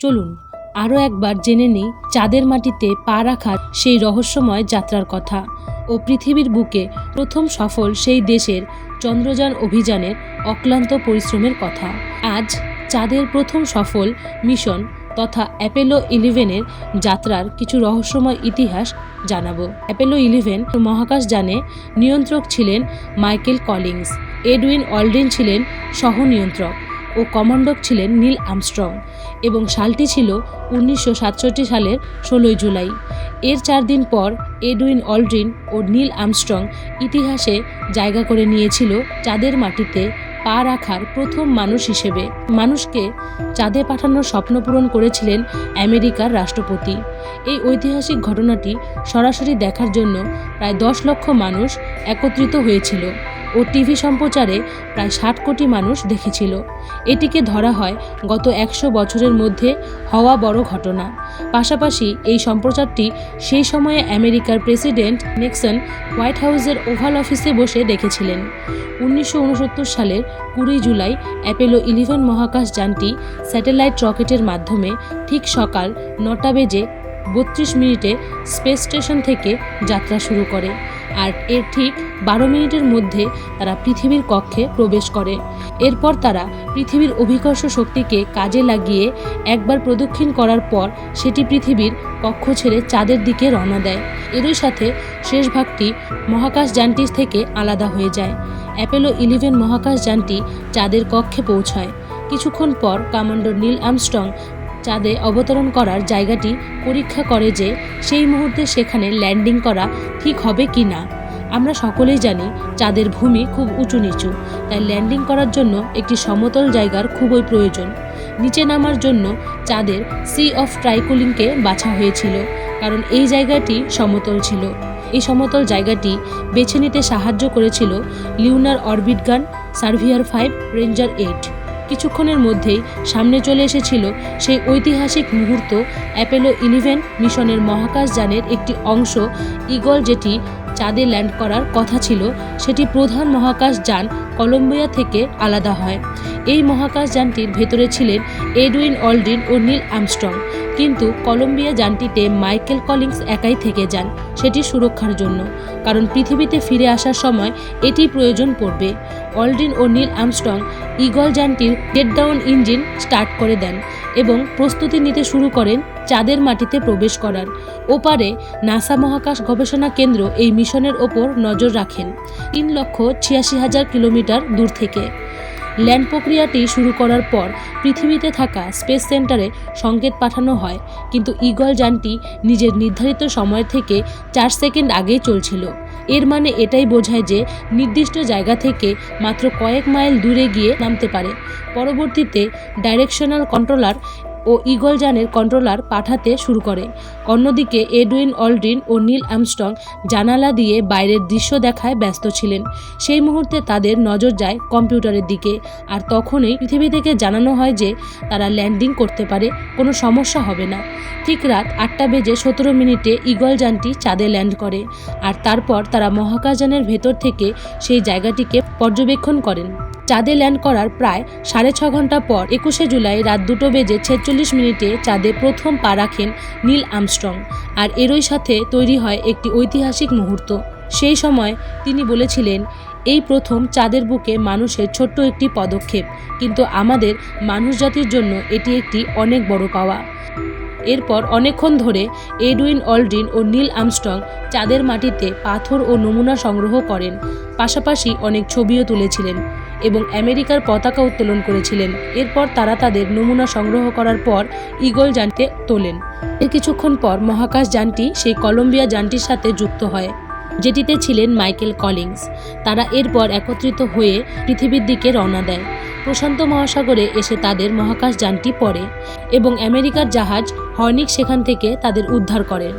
চলুন আরও একবার জেনে নিই চাঁদের মাটিতে পা রাখার সেই রহস্যময় যাত্রার কথা ও পৃথিবীর বুকে প্রথম সফল সেই দেশের চন্দ্রযান অভিযানের অক্লান্ত পরিশ্রমের কথা। আজ চাঁদের প্রথম সফল মিশন তথা অ্যাপেলো ইলেভেনের যাত্রার কিছু রহস্যময় ইতিহাস জানাব। অ্যাপেলো ইলেভেন মহাকাশযানে নিয়ন্ত্রক ছিলেন মাইকেল কলিংস এডউইন অলড্রিন ছিলেন সহ নিয়ন্ত্রক ও কমান্ডক ছিলেন নীল আমস্ট্রং এবং সালটি ছিল উনিশশো সাতষট্টি সালের ষোলোই জুলাই। এর চার দিন পর এডুইন অলড্রিন ও নীল আমস্ট্রং ইতিহাসে জায়গা করে নিয়েছিল চাঁদের মাটিতে পা রাখার প্রথম মানুষ হিসেবে। মানুষকে চাঁদে পাঠানোর স্বপ্ন পূরণ করেছিলেন আমেরিকার রাষ্ট্রপতি। এই ঐতিহাসিক ঘটনাটি সরাসরি দেখার জন্য প্রায় দশ লক্ষ মানুষ একত্রিত হয়েছিল। ও টিভি সম্প্রচারে প্রায় ষাট কোটি মানুষ দেখেছিল। এটিকে ধরা হয় গত একশো বছরের মধ্যে হওয়া বড় ঘটনা। পাশাপাশি এই সম্প্রচারটি সেই সময়ে আমেরিকার প্রেসিডেন্ট নিক্সন হোয়াইট হাউসের ওভাল অফিসে বসে দেখেছিলেন। উনিশশো উনসত্তর সালের কুড়ি জুলাই অ্যাপেলো ইলেভেন মহাকাশ যানটি স্যাটেলাইট রকেটের মাধ্যমে ঠিক সকাল নটা বেজে বত্রিশ মিনিটে স্পেস স্টেশন থেকে যাত্রা শুরু করে। আর এর ঠিক বারো মিনিটের মধ্যে তারা পৃথিবীর কক্ষে প্রবেশ করে। এরপর তারা পৃথিবীর অভিকর্ষ শক্তিকে কাজে লাগিয়ে একবার প্রদক্ষিণ করার পর সেটি পৃথিবীর কক্ষ ছেড়ে চাঁদের দিকে রওনা দেয়। এরই সাথে শেষ ভাগটি মহাকাশ যানটি থেকে আলাদা হয়ে যায়। অ্যাপেলো ইলেভেন মহাকাশ যানটি চাঁদের কক্ষে পৌঁছায়। কিছুক্ষণ পর কমান্ডার নীল আমস্ট্রং চাঁদে অবতরণ করার জায়গাটি পরীক্ষা করে যে সেই মুহূর্তে সেখানে ল্যান্ডিং করা ঠিক হবে কি না। আমরা সকলেই জানি চাঁদের ভূমি খুব উঁচু নিচু, তাই ল্যান্ডিং করার জন্য একটি সমতল জায়গার খুবই প্রয়োজন। নিচে নামার জন্য চাঁদের সি অফ ট্রাইকুলিংকে বাছা হয়েছিল, কারণ এই জায়গাটি সমতল ছিল। এই সমতল জায়গাটি বেছে নিতে সাহায্য করেছিল লিউনার অরবিট গান সার্ভিয়ার ফাইভ রেঞ্জার এইট। কিছুক্ষণের মধ্যেই সামনে চলে এসেছিল সেই ঐতিহাসিক মুহূর্ত অ্যাপেলো ইলেভেন মিশনের মহাকাশযানের একটি অংশ, ইগল যেটি চাঁদে ল্যান্ড করার কথা ছিল, সেটি প্রধান মহাকাশ যান কলম্বিয়া থেকে আলাদা হয়। এই মহাকাশ যানটির ভেতরে ছিলেন এডুইন অলডিন ও নীল আমস্ট্রং কিন্তু কলম্বিয়া যানটিতে মাইকেল কলিংস একাই থেকে যান সেটি সুরক্ষার জন্য, কারণ পৃথিবীতে ফিরে আসার সময় এটি প্রয়োজন পড়বে। অলড্রিন ও নীল আমস্ট্রং ইগল যানটির ডাউন ইঞ্জিন স্টার্ট করে দেন এবং প্রস্তুতি নিতে শুরু করেন চাঁদের মাটিতে প্রবেশ করার। ওপারে নাসা মহাকাশ গবেষণা কেন্দ্র এই মিশনের ওপর নজর রাখেন। তিন লক্ষ ছিয়াশি হাজার কিলোমিটার দূর থেকে। ল্যান্ড প্রক্রিয়াটি শুরু করার পর পৃথিবীতে থাকা স্পেস সেন্টারে সংকেত পাঠানো হয়, কিন্তু ইগল যানটি নিজের নির্ধারিত সময় থেকে চার সেকেন্ড আগেই চলছিল। এর মানে এটাই বোঝায় যে নির্দিষ্ট জায়গা থেকে মাত্র কয়েক মাইল দূরে গিয়ে নামতে পারে। পরবর্তীতে ডাইরেকশনাল কন্ট্রোলার ও ইগল যানের কন্ট্রোলার পাঠাতে শুরু করে। অন্যদিকে এডুইন অলড্রিন ও নীল আমস্ট্রং জানালা দিয়ে বাইরের দৃশ্য দেখায় ব্যস্ত ছিলেন। সেই মুহূর্তে তাদের নজর যায় কম্পিউটারের দিকে আর তখনই পৃথিবী থেকে জানানো হয় যে তারা ল্যান্ডিং করতে পারে, কোনো সমস্যা হবে না। ঠিক রাত আটটা বেজে সতেরো মিনিটে ইগল যানটি চাঁদে ল্যান্ড করে আর তারপর তারা মহাকাশযানের ভেতর থেকে সেই জায়গাটিকে পর্যবেক্ষণ করেন। চাঁদে ল্যান্ড করার প্রায় সাড়ে ছ ঘণ্টা পর একুশে জুলাই রাত দুটো বেজে ছেচল্লিশ মিনিটে চাঁদে প্রথম পা রাখেন নীল আমস্ট্রং, আর এরই সাথে তৈরি হয় একটি ঐতিহাসিক মুহূর্ত। সেই সময় তিনি বলেছিলেন, এই প্রথম চাঁদের বুকে মানুষের ছোট্ট একটি পদক্ষেপ, কিন্তু আমাদের মানুষ জাতির জন্য এটি একটি অনেক বড় পাওয়া। এরপর অনেকক্ষণ ধরে এডুইন অলড্রিন ও নীল আমস্ট্রং চাঁদের মাটিতে পাথর ও নমুনা সংগ্রহ করেন। পাশাপাশি অনেক ছবিও তুলেছিলেন। এবং আমেরিকার পতাকা উত্তোলন করেছিলেন। এরপর তারা তাদের নমুনা সংগ্রহ করার পর ইগল যানতে তোলেন। এর কিছুক্ষণ পর মহাকাশ যানটি সেই কলম্বিয়া যানটির সাথে যুক্ত হয়, যেটিতে ছিলেন মাইকেল কলিংস। তারা এরপর একত্রিত হয়ে পৃথিবীর দিকে রওনা দেয়। প্রশান্ত মহাসাগরে এসে তাদের মহাকাশ যানটি পড়ে এবং আমেরিকার জাহাজ হর্নিক সেখান থেকে তাদের উদ্ধার করেন